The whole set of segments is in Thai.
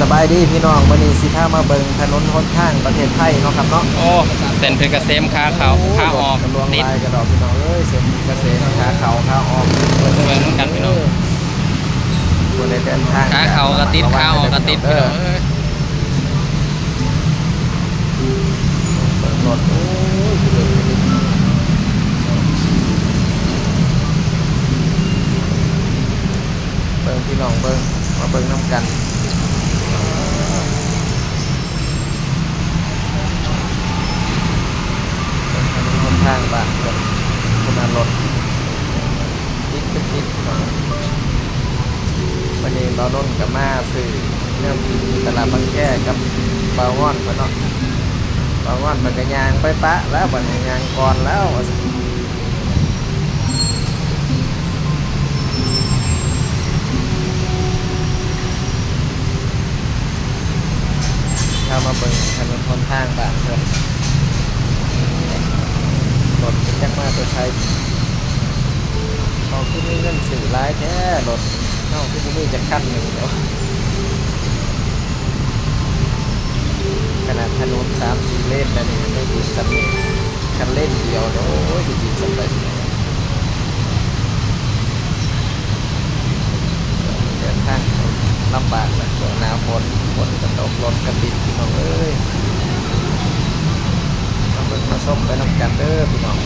สบายดีพี่น้องวันนี้สิพามาเบิ่งถนนหนทางประเทศไทยเนาะครับเนาะโอ้เส้นเพชรเกษมขาเขาขาออกรถลวงติดลายกระดอกพี่น้องเอ้ยเส้นเกษตรขาเขาขาออกเบิ่งนำกันพี่น้องบนในเดินทางขาเขากระติดขาออกกระติดพี่น้องเอ้ยเปิดรถโอ้ยเดินไปดิเบิ่งพี่น้องเบิ่งมาเบิ่งน้ำกันเบิ่งถนนหนทางบ้านเพิ่นคนอารถติดเป็นติดพี่น้อง วันนี้เราล้นกับมาซื้อเรื่องตลาดบางแก้กับปลาวอนมาเนาะปลาวอนมันก็ยางไปปะแล้วมันยางก่อนแล้วเข้ามาเบิ่งถนนคนทางบ้านเพิ่นรถจักมาตัวใช้ เขาขึ้นมีเงินสื่อร้ายแท้รถเอ้าที่นี่จะขั้นหนึ่งเดียวขนาดถนนสามสี่เลนแล้วนี่ไม่ติดสำเลนคันเล่นเดียวเดี๋ยวโอ้ยจะติดสำเร็จเดินทางลำบากนะช่วงหน้าฝนฝนกระตกรถกระติดพี่น้องเอ้ยมาเบิ่งมาส้มไปน้ำกันเด้อพี่น้อง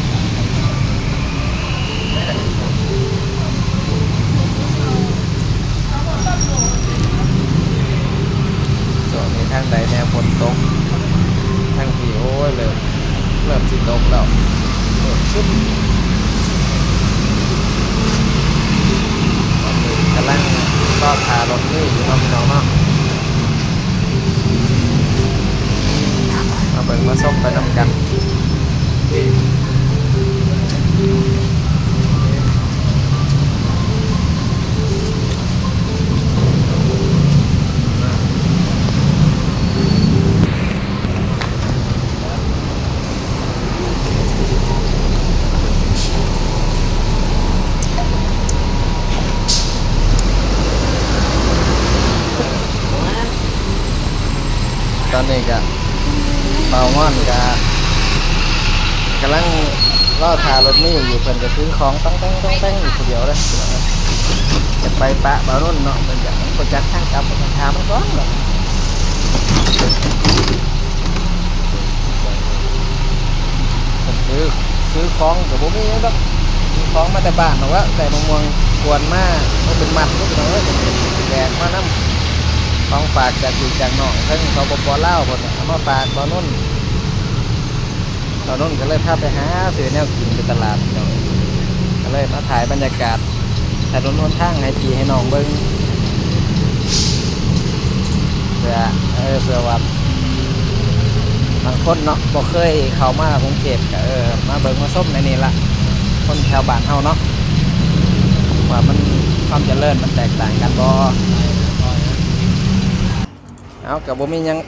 ส่วนนี้ทางใดแนวฝนตกทางผีโอ้ยเริ่มเริ่มสิตกแล้วเริ่มขึ้นตอนนี้ กำลังก็พารถนี่อยู่เนาะพี่น้องเนาะ นนี้ก็เบาม่อนก็กำลังรอทารถนี่อยู่เพิ่นจะซื้อของต้องแต่งต้องแต่งอยู่คนเดียวเลยจะไปปะเบานุ่นเนาะมันอยากคนจัดทางกลับมันถามมันก่อนเนาะซื้อซื้อของกับผมมีแล้วซื้อของมาแต่บ้านหรอกว่าแต่มะม่วงกวนมาก็เป็นมัดก็เป็นอะไรแดกมาน้ำ ของฝากจากพี่จากน้องทั้งสปปลาวหมดเอามาฝากตอนนู้นตอนนู้นก็เลยพาไปหาซื้อแนวกินไปตลาดเนาะก็เลยมาถ่ายบรรยากาศถนนหนทางให้พี่ให้น้องเบิ้งเพื่อเออเพื่อว่าบางคนเนาะบ่เคยเข้ามากรุงเทพก็เออมาเบิ่งมาส้มในนี่ละคนแถวบ้านเฮาเนาะว่ามันความเจริญมันแตกต่างกันบ่ เอากับบ่มียัง